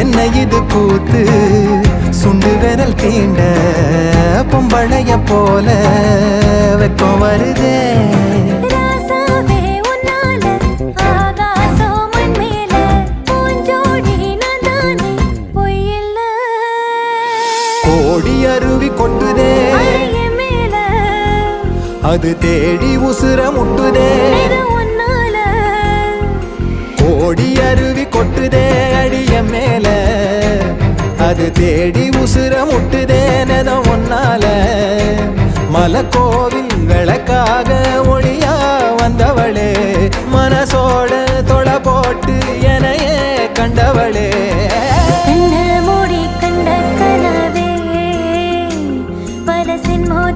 இது கூத்து சுண்டு விரல் தீண்ட பொம்பளைய போல வெக்கம் வருதே. ஆகாசம் மண் மேல பூஞ்சோடி நான் தானே பொய்யில்ல. கோடி அருவி கொட்டுதே. என் மேல. அது தேடி உசுர முட்டுதேனதான் ஒன்னால மலக்கோவில் விளக்காக ஒளியா வந்தவளே. மனசோட தொலை போட்டு எனையே கண்டவளே. மூடி கண்ட கனவே பரசின்